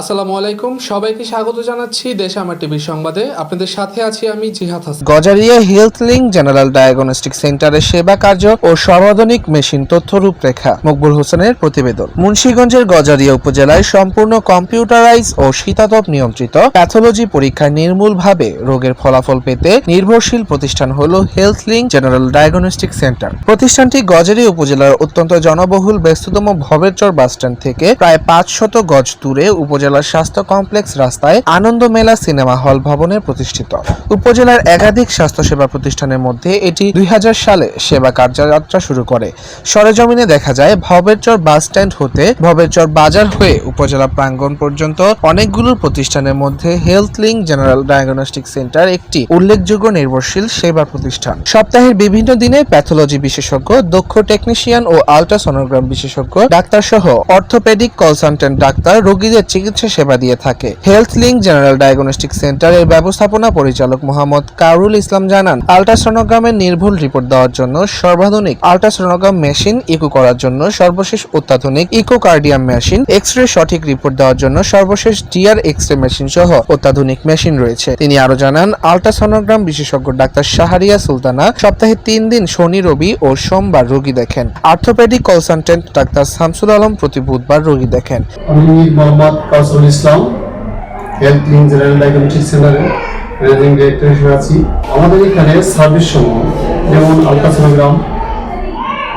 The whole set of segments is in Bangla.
আসসালামু আলাইকুম, সবাইকে স্বাগত জানাচ্ছি দেশ আমার টিভির সংবাদে। আপনাদের সাথে আছি আমি Jihad Hasan. Gazaria health link general diagnostic সেন্টারের সেবা কার্য ও সর্বাধুনিক মেশিন তথ্য রূপরেখা, মকবুল হোসেনের প্রতিবেদন। মুন্সিগঞ্জের গজারিয়া উপজেলায় সম্পূর্ণ কম্পিউটারাইজ ও শীতাতপ নিয়ন্ত্রিত প্যাথোলজি পরীক্ষায় নির্মূলভাবে রোগের ফলাফল পেতে নির্ভরশীল প্রতিষ্ঠান হল health link general diagnostic centre. প্রতিষ্ঠানটি গজারিয়া উপজেলার অত্যন্ত জনবহুল, ব্যস্ততম ভবেরচর বাসস্ট্যান্ড থেকে প্রায় পাঁচশত গজ দূরে উপজেলার স্বাস্থ্য কমপ্লেক্স রাস্তায় আনন্দ মেলা সিনেমা হল ভবনে প্রতিষ্ঠিত। উপজেলার একাধিক স্বাস্থ্যসেবা প্রতিষ্ঠানের মধ্যে এটি দুই হাজার সালে সেবা কার্যযাত্রা শুরু করে। সরেজমিনে দেখা যায়, ভবেরচর বাস স্ট্যান্ড হতে ভবেরচর বাজার হয়ে উপজেলা প্রাঙ্গণ পর্যন্ত অনেকগুলো প্রতিষ্ঠানের মধ্যে health link general diagnostic centre একটি উল্লেখযোগ্য নির্ভরশীল সেবা প্রতিষ্ঠান। সপ্তাহের বিভিন্ন দিনে প্যাথোলজি বিশেষজ্ঞ, দক্ষ টেকনিশিয়ান ও আলট্রাসোনোগ্রাম বিশেষজ্ঞ ডাক্তার সহ অর্থোপেডিক কনসালটেন্ট ডাক্তার, রোগীদের চিকিৎসা সেবা দিয়ে থাকে। হেলথ লিঙ্ক জেনারেল ডায়াগনস্টিক সেন্টারের ব্যবস্থাপনা পরিচালক মোহাম্মদ কারুল ইসলাম জানান, আলট্রাসোনোগ্রামের নির্ভুল রিপোর্ট দেওয়ার জন্য সর্বাধুনিক আলট্রাসোনোগ্রাম মেশিন ইকো করার জন্য সর্বশেষ অত্যাধুনিক ইকোকার্ডিয়াম মেশিন এক্স রে সঠিক রিপোর্ট দেওয়ার জন্য সর্বশেষ ডিআর এক্স রে মেশিন সহ অত্যাধুনিক মেশিন রয়েছে। তিনি আরও জানান, আলট্রাসোনোগ্রাম বিশেষজ্ঞ ডাক্তার শাহরিয়া সুলতানা সপ্তাহে তিন দিন শনি, রবি ও সোমবার রোগী দেখেন। Orthopaedic consultant doctor Shamsul Alam প্রতি বুধবার রোগী দেখেন। Kausul Islam health link general diagnostic সেন্টারের ম্যানেজিং ডিরেক্টর হিসেবে আছি। আমাদের এখানে সার্ভিস সমূহ, যেমন আলট্রাসোনোগ্রাম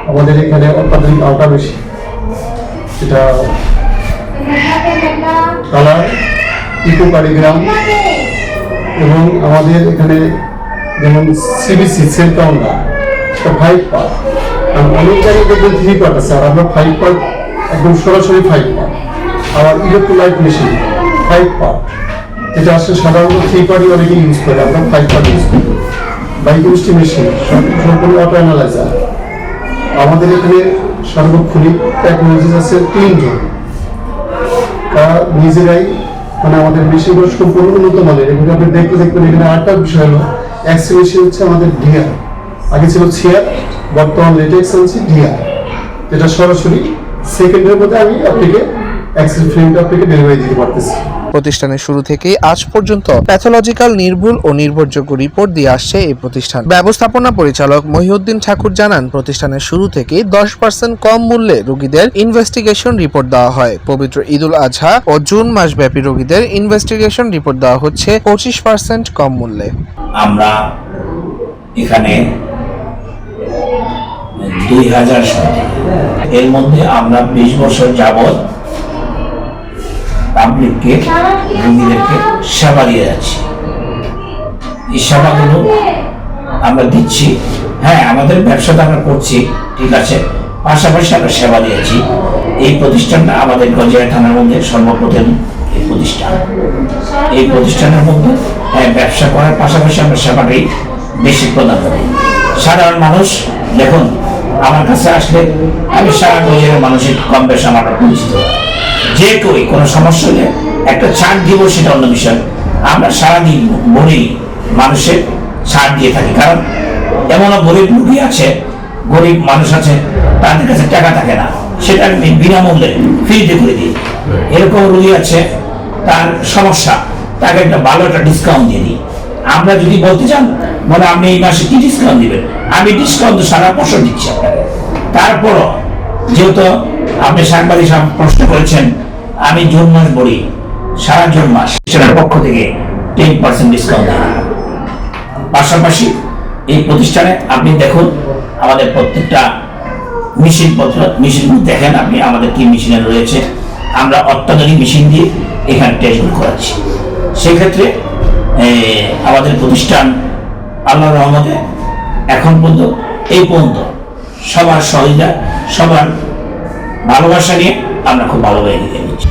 আমাদের এখানে অত্যাধুনিক আলট্রা বেশি যেটা কালার ইকোকার্ডিগ্রাম এবং আমাদের এখানে যেমন সিবিসি সেল কাউন্টার এটা ফাইভ পার্ট অনেক জায়গায় দেখবেন থ্রি পার্ট আছে, আর আমরা ফাইভ পার্ট একদম সরাসরি ফাইভ পার্ট আবার ইলেকট্রোলাইট মেশিন ফাইভ পার্ট যেটা আসলে সাধারণত থ্রি পার্টই অনেকে ইউজ করে, আমরা ফাইভ পার্ট ইউজ করি। বাইকেমিস্ট্রি মেশিন সম্পূর্ণ অটো অ্যানালাইজার আমাদের এখানে সার্বক্ষণিক টেকনোলজি আছে ক্লিন জোন তারা নিজেরাই মানে আমাদের মেশিনগুলো সম্পূর্ণ উন্নত মানের। এগুলো আপনি দেখতে দেখবেন এখানে আরেকটা বিষয় হলো এক্স মেশিন হচ্ছে আমাদের ডিআর আগে ছিল চেয়ার বর্তমান লেটেক্স আনছি ডিআর যেটা সরাসরি সেকেন্ডের মধ্যে আমি আপনাকে এক্সেল ফ্রেমটা আপনাকে ডেলিভারি দিতে পারতেছি। প্রতিষ্ঠানের শুরু থেকেই আজ পর্যন্ত প্যাথোলজিক্যাল নির্ভুল ও নির্ভরযোগ্য রিপোর্ট দিয়ে আসছে এই প্রতিষ্ঠান। ব্যবস্থাপনা পরিচালক মহিউদ্দিন ঠাকুর জানান প্রতিষ্ঠানের শুরু থেকেই দশ পার্সেন্ট কম মূল্যে রোগীদের ইনভেস্টিগেশন রিপোর্ট দেওয়া হয়। পবিত্র ঈদুল আজহা ও জুন মাসব্যাপী রোগীদের ইনভেস্টিগেশন রিপোর্ট দেওয়া হচ্ছে পঁচিশ পার্সেন্ট কম মূল্যে। আমরা এখানে দুই হাজার এর মধ্যে আমরা বিশ বছর যাবৎ পাবলিককে রোগীদেরকে সেবা দিয়ে যাচ্ছি। এই সেবাগুলো আমরা দিচ্ছি। হ্যাঁ আমাদের ব্যবসাটা আমরা করছি ঠিক আছে। পাশাপাশি আমরা সেবা দিয়েছি। এই প্রতিষ্ঠানটা আমাদের গজিয়া থানার মধ্যে সর্বপ্রথম এই প্রতিষ্ঠান। এই প্রতিষ্ঠানের মধ্যে হ্যাঁ, ব্যবসা করার পাশাপাশি আমরা সেবাটাই বেশি প্রদান করি সাধারণ মানুষ দেখুন আমার কাছে আসলে আমি সারা গজিয়ার মানুষের কম বেশ আমার পরিচিত। যে কেউ কোনো সমস্যা হলে একটা ছাড় দিব সেটা অন্য বিষয়। আমরা সারাদিন বলি মানুষের ছাড় দিয়ে থাকি। কারণ এমনও গরিব রুগী আছে, গরিব মানুষ আছে, তাদের কাছে টাকা থাকে না। সেটা আমি বিনামূল্যে ফ্রিতে করে দিই। এরকম রুগী আছে, তার সমস্যা, তাকে একটা ভালো একটা ডিসকাউন্ট দিয়ে দিই। আমরা যদি বলতে চান বলে আপনি এই মাসে কি ডিসকাউন্ট দিবেন? আমি ডিসকাউন্ট সারা বছর দিচ্ছি আপনাকে। তারপরও যেহেতু আপনি সাংবাদিক প্রশ্ন করেছেন, আমি জুন মাস বলি, সারা জুন মাস সেটার পক্ষ থেকে টেন পার্সেন্ট ডিসকাউন্ট দেওয়া। পাশাপাশি এই প্রতিষ্ঠানে আপনি দেখুন, আমাদের প্রত্যেকটা মেশিন পত্র মেশিন দেখেন আপনি, আমাদের কি মেশিনে রয়েছে। আমরা অত্যাধুনিক মেশিন দিয়ে এখানে টেস্টগুলো করাচ্ছি। সেক্ষেত্রে আমাদের প্রতিষ্ঠান আল্লাহ রহমতে এখন পর্যন্ত, এই পর্যন্ত সবার সহযোগিতা, সবার ভালোবাসা নিয়ে আমরা খুব ভালোভাবে এগিয়ে নিচ্ছি